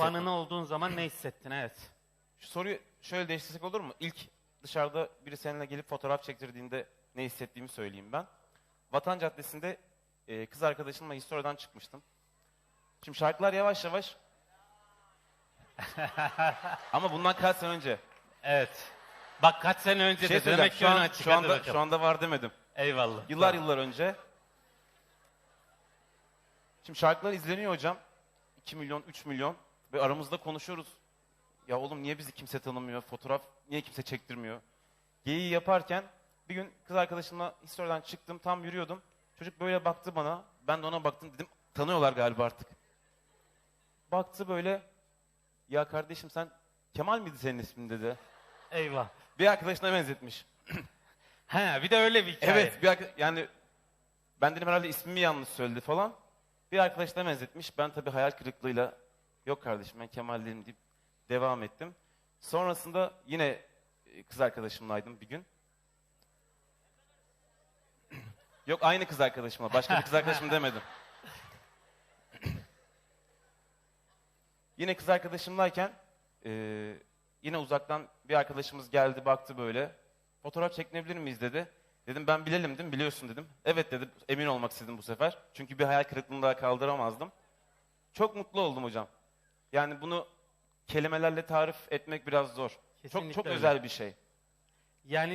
fanını olduğun zaman ne hissettin? Evet. Şu soruyu şöyle değiştirsek olur mu? İlk dışarıda biri seninle gelip fotoğraf çektirdiğinde ne hissettiğimi söyleyeyim ben. Vatan Caddesi'nde e, kız arkadaşımla Historia'dan çıkmıştım. Şimdi şarkılar yavaş yavaş... Ama bundan kaç sene önce. Evet. Bak kaç sene önce Şey de söyleyeceğim, demek ki şu, ön an, açık. şu, Hadi anda, bakalım. şu anda var demedim. Eyvallah. Yıllar yıllar önce. Şimdi şarkılar izleniyor hocam. 2 milyon, 3 milyon. Ve aramızda konuşuyoruz. Ya oğlum niye bizi kimse tanımıyor? Fotoğraf niye kimse çektirmiyor? Geyiği yaparken bir gün kız arkadaşımla historiadan çıktım. Tam yürüyordum. Çocuk böyle baktı bana. Ben de ona baktım. Dedim tanıyorlar galiba artık. Baktı böyle. Ya kardeşim sen Kemal miydi senin ismin dedi. Eyvah. Bir arkadaşına benzetmiş. He bir de öyle bir hikaye. Evet, bir yani ben dedim herhalde ismimi yanlış söyledi falan. Bir arkadaşına benzetmiş. Ben tabii hayal kırıklığıyla yok kardeşim ben Kemal değilim deyip devam ettim. Sonrasında yine e, kız arkadaşımlaydım bir gün. Yok aynı kız arkadaşımla. Başka bir kız arkadaşım demedim. yine kız arkadaşımlayken e, yine uzaktan bir arkadaşımız geldi baktı böyle. Fotoğraf çekinebilir miyiz dedi. Dedim ben bilelim dedim biliyorsun dedim. Evet dedi emin olmak istedim bu sefer. Çünkü bir hayal kırıklığını daha kaldıramazdım. Çok mutlu oldum hocam. Yani bunu kelimelerle tarif etmek biraz zor. Çok Kesinlikle çok öyle. özel bir şey. Yani